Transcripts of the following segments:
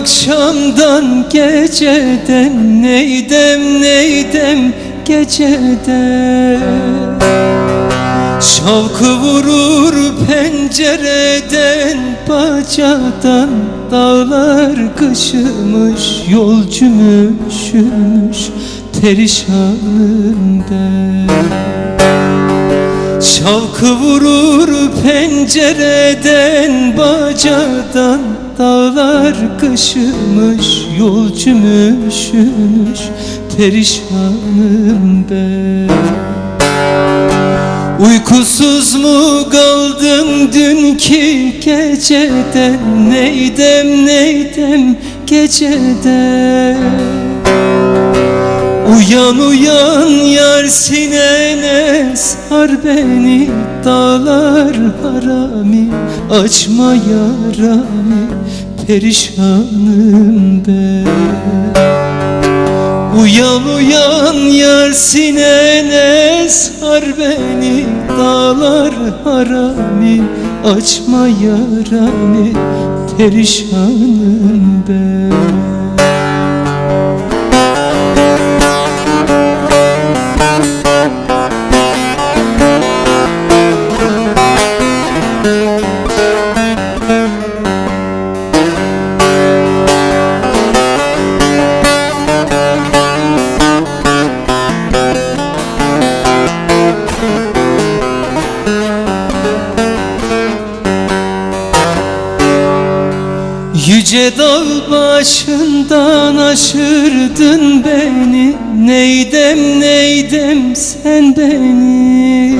akşamdan geceden. Neydem neydem gecede Şavkı vurur pencereden Bacadan. Dağlar kışımış Yolcum üşümüş perişanım ben Şavkı vurur pencereden Bacadan dağlar kışımış Yolcum üşümüş perişanım ben. Uykusuz mu kaldım dünkü geceden? Neydem neydem gecede Uyan uyan yar sinene sar beni Dağlar harami açma yarami Perişanım ben. Uyan uyan yar sinene sar beni Dağlar harami açma yarami Perişanım ben Yüce dağ başından aşırdın beni. Neydem neydem sen beni?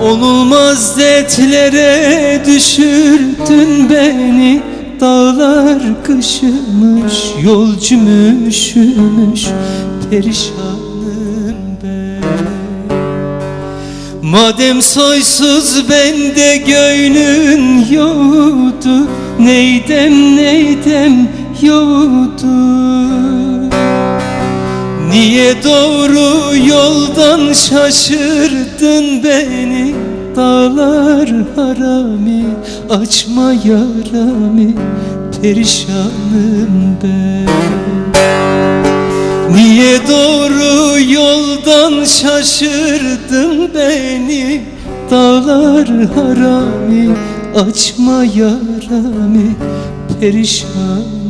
Olmaz dertlere düşürdün beni. Dağlar kışımış, yolcum üşümüş Perişanım ben. Madem soysuz bende gönlün yoktu. Neydem neydem yoktu. Niye doğru yoldan şaşırdın beni? Dağlar harami açma yarami Perişanım ben. Niye doğru yoldan şaşırdın beni? Dağlar harami açma yarami Perişan